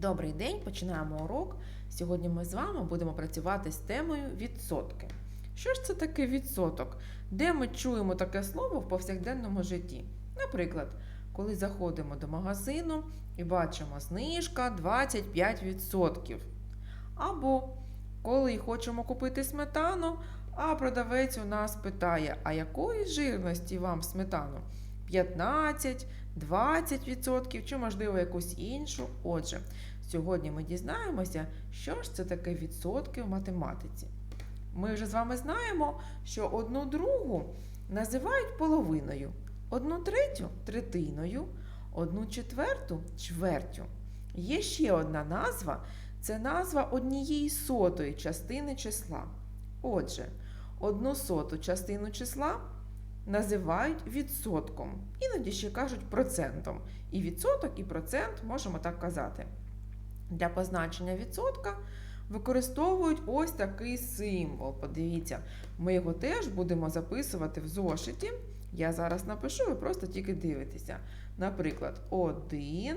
Добрий день, починаємо урок. Сьогодні ми з вами будемо працювати з темою відсотки. Що ж це таке відсоток? Де ми чуємо таке слово в повсякденному житті? Наприклад, коли заходимо до магазину і бачимо знижка 25%. Або коли хочемо купити сметану, а продавець у нас питає, а якої жирності вам сметану? 15, 20% чи, можливо, якусь іншу. Отже, сьогодні ми дізнаємося, що ж це таке відсотки в математиці. Ми вже з вами знаємо, що одну другу називають половиною, одну третю третиною, одну четверту чвертю. Є ще одна назва це назва однієї сотої частини числа. Отже, одну соту частину числа називають відсотком. Іноді ще кажуть процентом. І відсоток, і процент можемо так казати. Для позначення відсотка використовують ось такий символ. Подивіться, ми його теж будемо записувати в зошиті. Я зараз напишу, ви просто тільки дивитеся. Наприклад, 1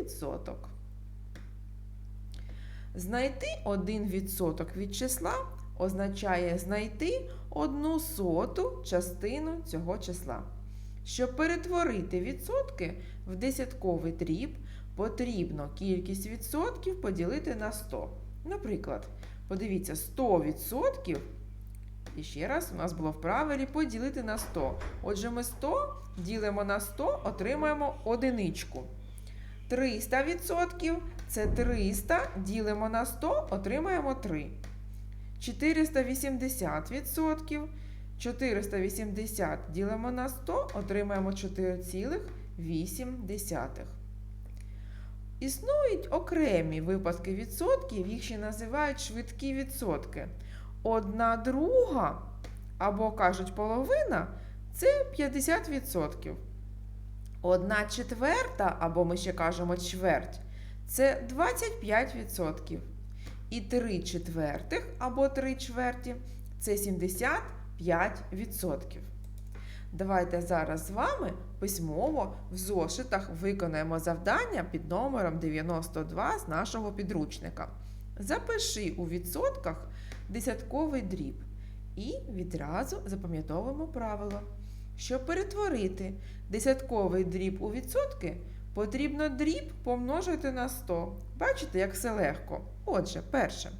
відсоток. Знайти 1 відсоток від числа означає знайти одну соту частину цього числа. Щоб перетворити відсотки в десятковий дріб, потрібно кількість відсотків поділити на 100. Наприклад, подивіться, 100%. І ще раз, у нас було в правилі поділити на 100. Отже, ми 100 ділимо на 100, отримаємо одиничку. 300% це 300 ділимо на 100, отримаємо 3. 480%. 480 ділимо на 100, отримаємо 4,8. Існують окремі випадки відсотків, їх ще називають швидкі відсотки. Одна друга, або кажуть половина, це 50%. Одна четверта, або ми ще кажемо чверть, це 25%. І 3 четвертих або 3 чверті це 75%. Давайте зараз з вами письмово в зошитах виконаємо завдання під номером 92 з нашого підручника. Запиши у відсотках десятковий дріб. І відразу запам'ятовуємо правило. Щоб перетворити десятковий дріб у відсотки, потрібно дріб помножити на 100. Бачите, як все легко. Отже, перше.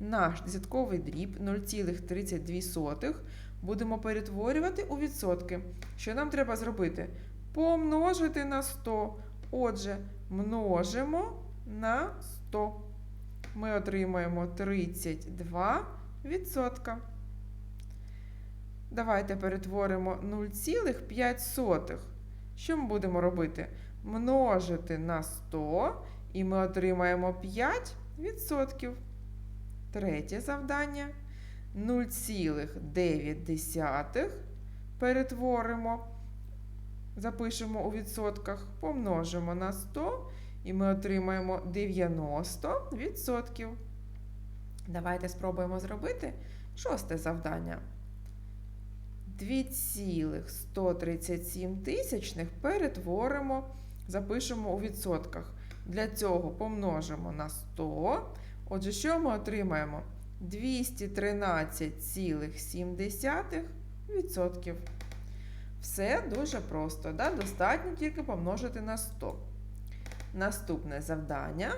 Наш десятковий дріб 0,32 будемо перетворювати у відсотки. Що нам треба зробити? Помножити на 100. Отже, множимо на 100. Ми отримаємо 32 відсотка. Давайте перетворимо 0,5. Що ми будемо робити? Множити на 100 і ми отримаємо 5%. Третє завдання. 0,9 перетворимо, запишемо у відсотках, помножимо на 100 і ми отримаємо 90%. Давайте спробуємо зробити шосте завдання. 2,137 тисячних перетворимо, запишемо у відсотках. Для цього помножимо на 100. Отже, що ми отримаємо? 213,7%. Все дуже просто. Да? Достатньо тільки помножити на 100. Наступне завдання.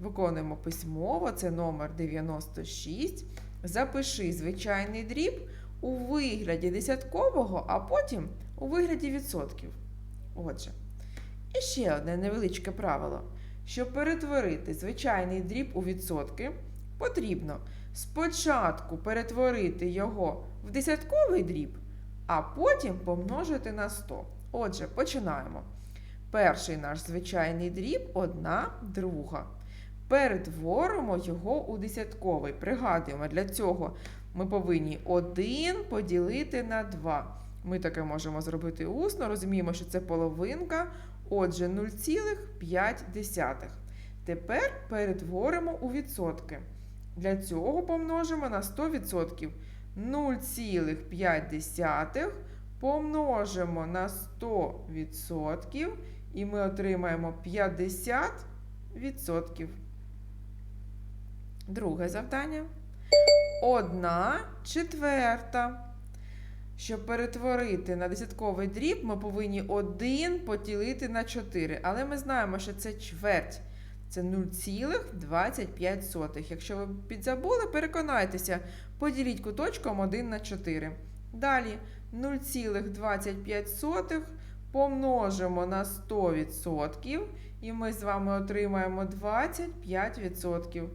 Виконуємо письмово, це номер 96. Запиши звичайний дріб у вигляді десяткового, а потім у вигляді відсотків. Отже, і ще одне невеличке правило. Щоб перетворити звичайний дріб у відсотки, потрібно спочатку перетворити його в десятковий дріб, а потім помножити на 100. Отже, починаємо. Перший наш звичайний дріб одна друга. Перетворимо його у десятковий. Пригадуємо, для цього ми повинні 1 поділити на 2. Ми таке можемо зробити усно, розуміємо, що це половинка. Отже, 0,5. Тепер перетворимо у відсотки. Для цього помножимо на 100%. 0,5 помножимо на 100% і ми отримаємо 50%. Друге завдання. Одна четверта. Щоб перетворити на десятковий дріб, ми повинні 1 поділити на 4. Але ми знаємо, що це чверть. Це 0,25. Якщо ви підзабули, переконайтеся, поділіть куточком 1 на 4. Далі 0,25 помножимо на 100%, і ми з вами отримаємо 25%.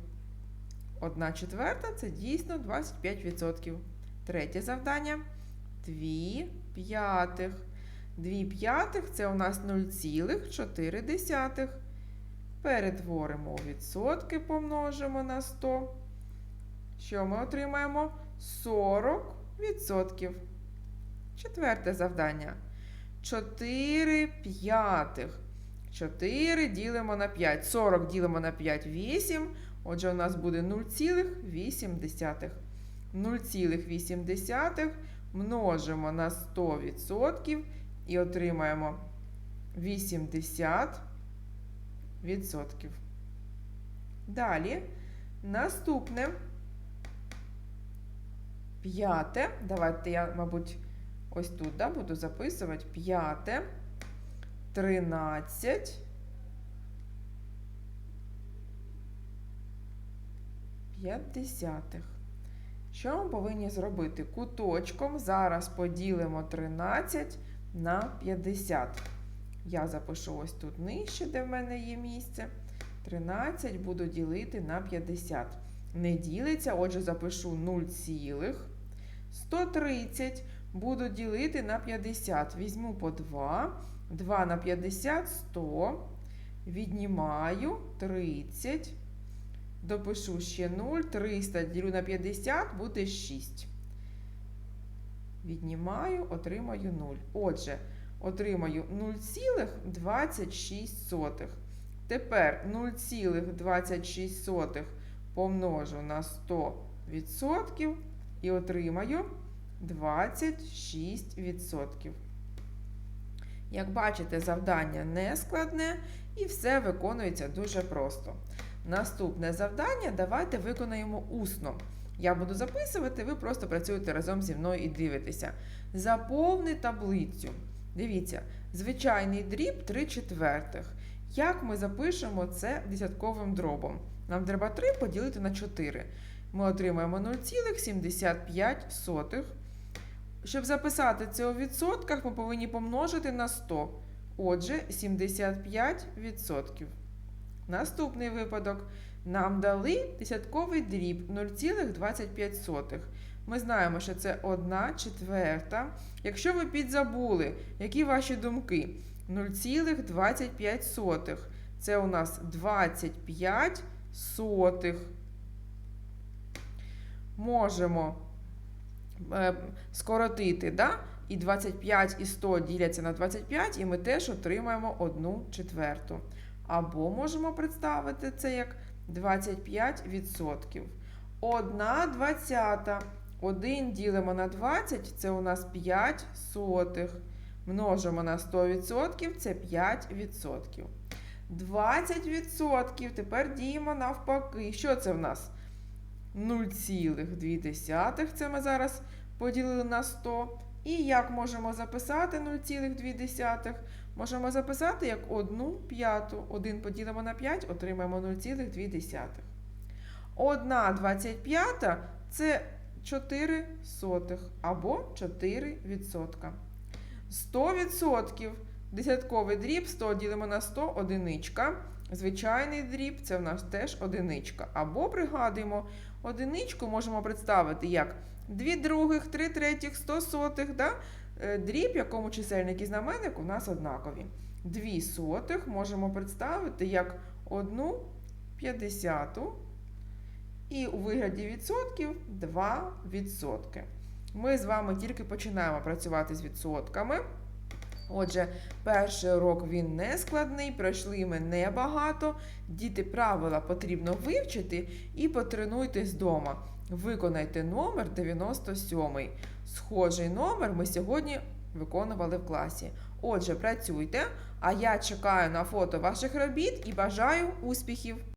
1 четверта це дійсно 25%. Третє завдання. 2 п'ятих. 2 п'ятих це у нас 0,4. Перетворимо у відсотки, помножимо на 100. Що ми отримаємо? 40%. Четверте завдання. 4 п'ятих. 4 ділимо на 5. 40 ділимо на 5 8. Отже, у нас буде 0,8. 0,8 множимо на 100% і отримаємо 80%. Далі наступне п'яте. Давайте я, мабуть, ось тут да, буду записувати. П'яте, 13. 50. Що ми повинні зробити? Куточком зараз поділимо 13 на 50. Я запишу ось тут нижче, де в мене є місце. 13 буду ділити на 50. Не ділиться, отже, запишу 0, цілих. 130 буду ділити на 50. Візьму по 2. 2 на 50 100. Віднімаю 30. Допишу ще 0. 300 ділю на 50 буде 6. Віднімаю, отримаю 0. Отже, отримаю 0,26. Тепер 0,26 помножу на 100% і отримаю 26%. Як бачите, завдання не складне і все виконується дуже просто. Наступне завдання давайте виконаємо усно. Я буду записувати, ви просто працюєте разом зі мною і дивитеся. Заповни таблицю. Дивіться, звичайний дріб 3 четвертих. Як ми запишемо це десятковим дробом? Нам треба 3 поділити на 4. Ми отримаємо 0,75. Щоб записати це у відсотках, ми повинні помножити на 100. Отже, 75%. Наступний випадок. Нам дали десятковий дріб 0,25. Ми знаємо, що це 1 четверта. Якщо ви підзабули, які ваші думки? 0,25. Це у нас 25 сотих. Можемо скоротити, да? і 25 і 100 діляться на 25, і ми теж отримаємо 1 четверту. Або можемо представити це як 25%. 1 двадцята. 1 ділимо на 20, це у нас 5 сотих. Множимо на 100%, це 5%. 20%. Тепер діємо навпаки. Що це в нас? 0,2. Це ми зараз поділили на 100. І як можемо записати 0,2? Можемо записати як 1 п'яту. 1 поділимо на 5, отримаємо 0,2. 1 25 це 4 сотих або 4 відсотка. 100%. Десятковий дріб 100 ділимо на 100 одиничка. Звичайний дріб це в нас теж одиничка. Або пригадуємо, одиничку можемо представити як 2 других, 3 третіх, 100 сотих. Да? Дріб, якому чисельник і знаменник у нас однакові. 2 сотих можемо представити як 1 п'ятдесяту. І у вигляді відсотків 2 відсотки. Ми з вами тільки починаємо працювати з відсотками. Отже, перший урок він не складний, пройшли ми небагато. Діти правила потрібно вивчити і потренуйтесь вдома. Виконайте номер 97. Схожий номер ми сьогодні виконували в класі. Отже, працюйте, а я чекаю на фото ваших робіт і бажаю успіхів!